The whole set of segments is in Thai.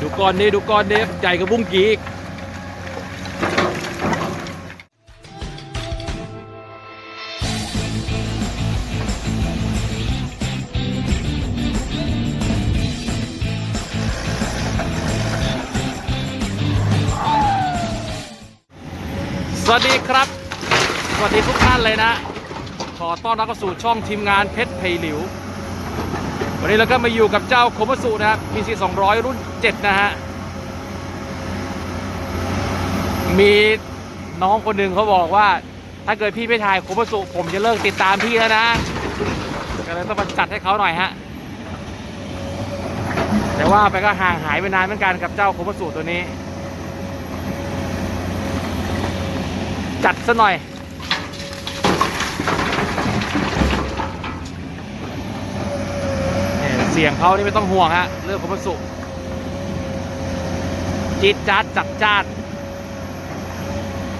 ดูก้อนนี้ดูก้อนนี้ใหญ่กับบุ้งกีกสวัสดีครับ สวัสดีทุกท่านเลยนะ ขอต้อนรับเข้าสู่ช่องทีมงานเพชรไพหลิว วันนี้เราก็มาอยู่กับเจ้าโคมัสุนะครับ PC 200 รุ่น 7 นะฮะ มีน้องคนหนึ่งเขาบอกว่า ถ้าเกิดพี่ไม่ถ่ายโคมัสุผมจะเลิกติดตามพี่แล้วนะก็เลยต้องมาจัดให้เขาหน่อยฮะ แต่ว่าไปก็ห่างหายไปนานเหมือนกันกับเจ้าโคมัสุตัวนี้ จัดซะหน่อย เนี่ยเสียงเขานี่ไม่ต้องห่วงฮะ เรื่องของพระสุจี๊ดจ๊าดจัดจ้าน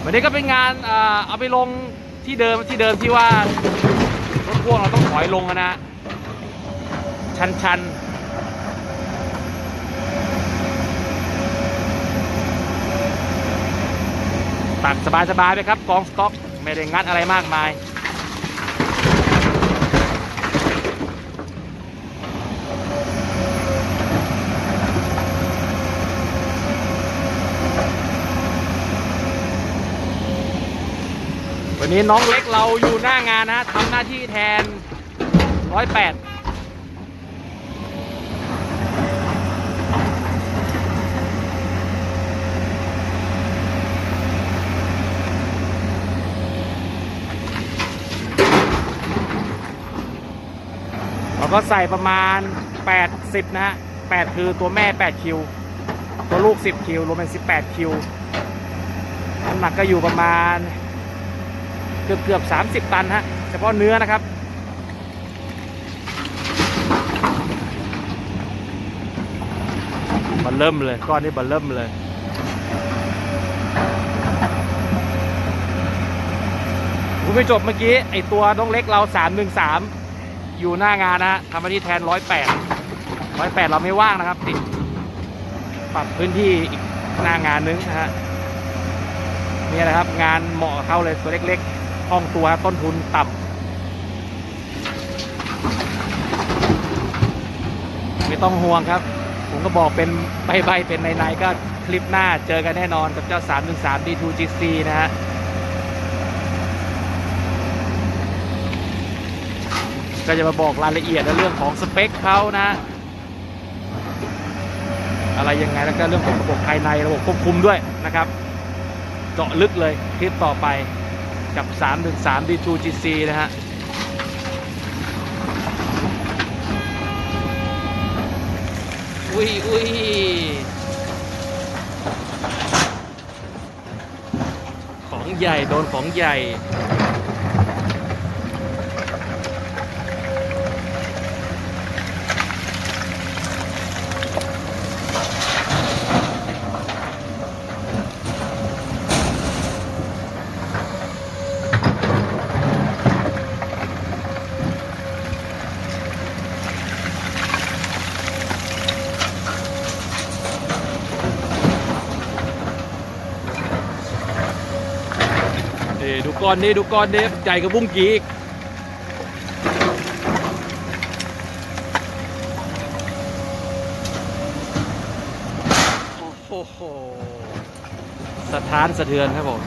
วันนี้ก็เป็นงานเอาไปลงที่เดิมที่เดิมที่ว่ารถพ่วงเราต้องถอยลงนะ ชันชันตักสบายๆไปครับกองสต็อก ไม่ได้งัดอะไรมากมาย วันนี้น้องเล็กเราอยู่หน้างานนะทำหน้าที่แทนร้อยแปดเราก็ใส่ประมาณ 80 นะฮะ 8 คือตัวแม่ 8 คิว ตัวลูก 10 คิว รวมเป็น 18 คิวน้ำหนักก็อยู่ประมาณ เกือบเกือบ30ตันฮะเฉพาะเนื้อนะครับบันเริ่มเลยก้อนนี้บันเริ่มเลยคุณไปจบเมื่อกี้ ไอตัวน้องเล็กเรา313อยู่หน้างานนะฮะทำหน้าที่แทน108 108เราไม่ว่างนะครับ ติดปรับพื้นที่อีกหน้างานนึงนะฮะนี่แหละครับ งานเหมาะเขาเลยตัวเล็กๆ คล่องตัวต้นทุนต่ำไม่ต้องห่วงครับ ผมก็บอกเป็นใบๆเป็นในๆก็คลิปหน้าเจอกันแน่นอนกับเจ้า 313 D2GC นะฮะก็จะมาบอกรายละเอียดในเรื่องของสเปคเขานะ อะไรยังไงแล้วก็เรื่องของระบบภายในระบบควบคุมด้วยนะครับ เจาะลึกเลยคลิปต่อไป กับ 313 D2GC นะฮะอุ้ยอุ้ยของใหญ่ โดนของใหญ่ ก้อนนี้ดูก้อนนี้ใหญ่กับบุ้งกีอีกโอ้โหสะท้านสะเทือนครับผม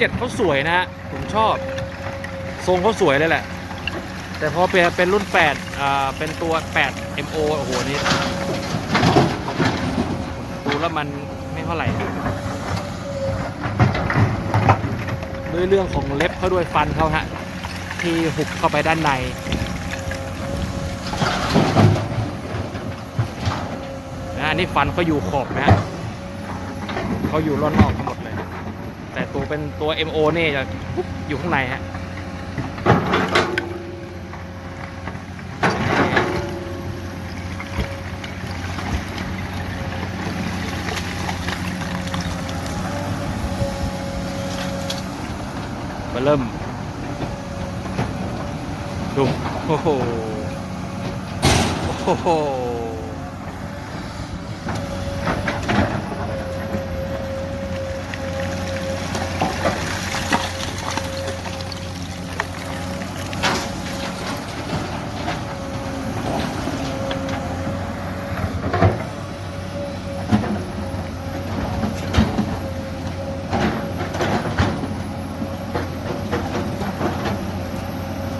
กีรุ่น7เขาสวยนะฮะผมชอบ ทรงเขาสวยเลยแหละ แต่พอเป็นเป็นรุ่น8อ่าเป็นตัว 8 MO โอ้โหนี่ดูแล้วมันไม่เท่าไหร่ด้วยเรื่องของเล็บเขาด้วยฟันเขาฮะ ที่หุบเข้าไปด้านในนะอันนี้ฟันเขาอยู่ขอบนะฮะเขาอยู่ร่อนนอก ตัวเป็นตัว MO นี่จะปุ๊บอยู่ข้างในฮะมาเริ่มดูโอ้โหโอ้โห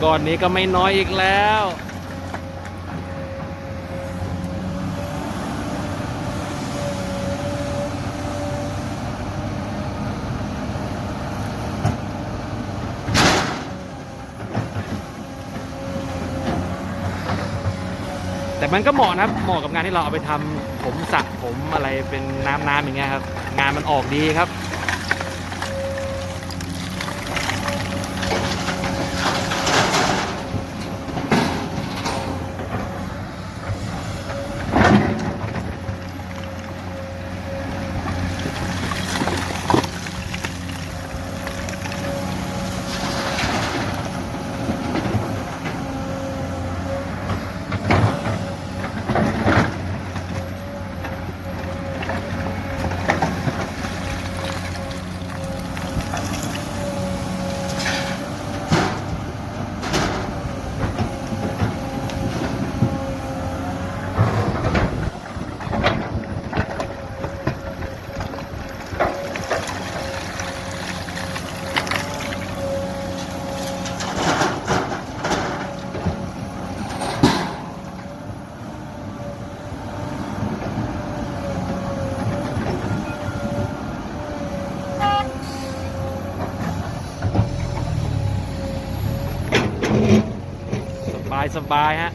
ก้อนนี้ก็ไม่น้อยอีกแล้ว แต่มันก็เหมาะนะครับ เหมาะกับงานที่เราเอาไปทำผมสระผมอะไรเป็นน้ำน้ำอย่างเงี้ยครับ งานมันออกดีครับ สบายฮะ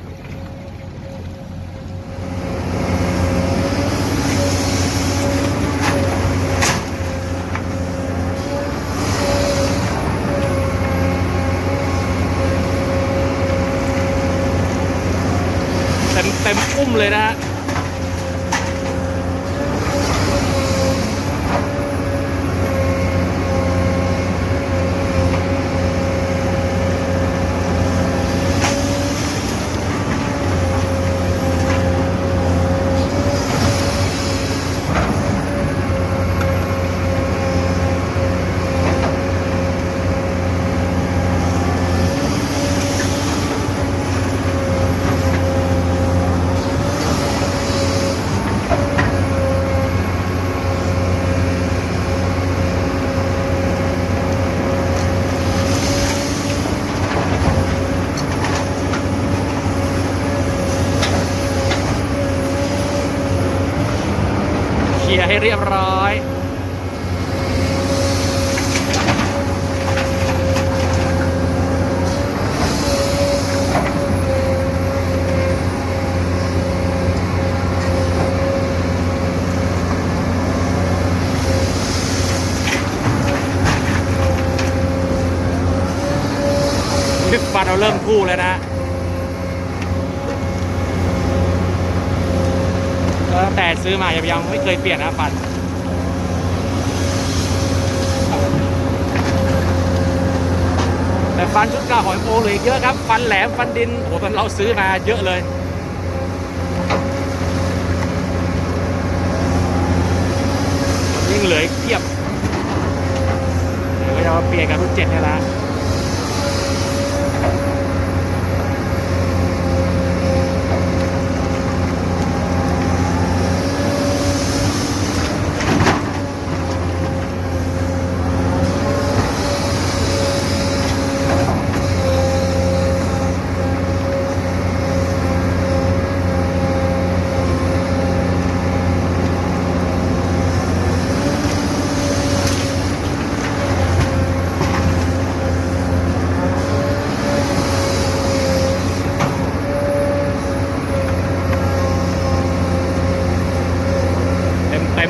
เต็มเต็มอุ้มเลยนะฮะ ลียร์ให้เรียบร้อย ฟันเราเริ่มคู่แล้วนะ ตั้งแต่ซื้อมายังยังไม่เคยเปลี่ยนนะฟันแต่ฟันชุดเก่าหอยโปเหลยเยอะครับ ฟันแหลมฟันดินโอ้ตอนเราซื้อมาเยอะเลยยิ่งเหลือเทียบเดี๋ยวก็จะมาเปลี่ยนกับรุ่นเจ็ดนี่แหละ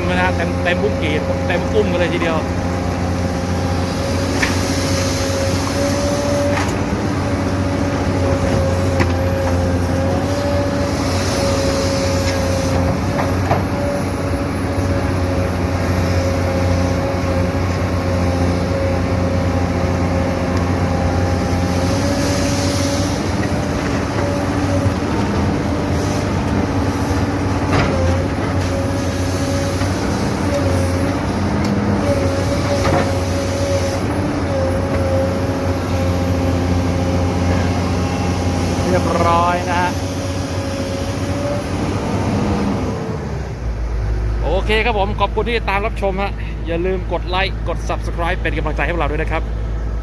เลยนะเต็มเต็มบุกกีดเต็มกุ้มกันเลยทีเดียว เรียบร้อยนะฮะ โอ เคครับผม ขอบคุณที่ตามรับชมฮะ อย่าลืมกดไลค์ กด Subscribe เป็นกำลังใจให้พวกเราด้วยนะครับ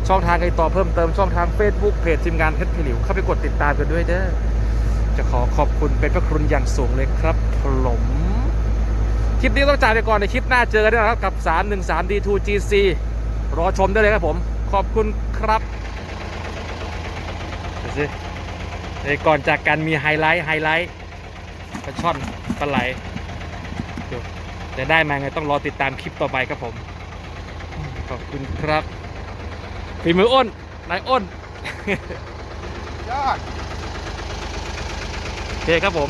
ช่องทางการติดต่อเพิ่มเติมช่องทาง Facebook เพจทีมงานเพชรพิลิวเข้าไปกดติดตามกันด้วยเด้อ จะขอขอบคุณเป็นพระคุณอย่างสูงเลยครับผมคลิปนี้ต้องจ่ายไปก่อนในคลิปหน้าเจอกันนะครับกับ 313 D2GC รอชมได้เลยครับผม ขอบคุณครับดูสิก่อนจากกันมีไฮไลท์ไฮไลท์ปลาช่อนปลาไหล จะได้มาไงต้องรอติดตามคลิปต่อไปครับผม ขอบคุณครับฝีมืออ้นนายอ้นยอดโอเคครับผม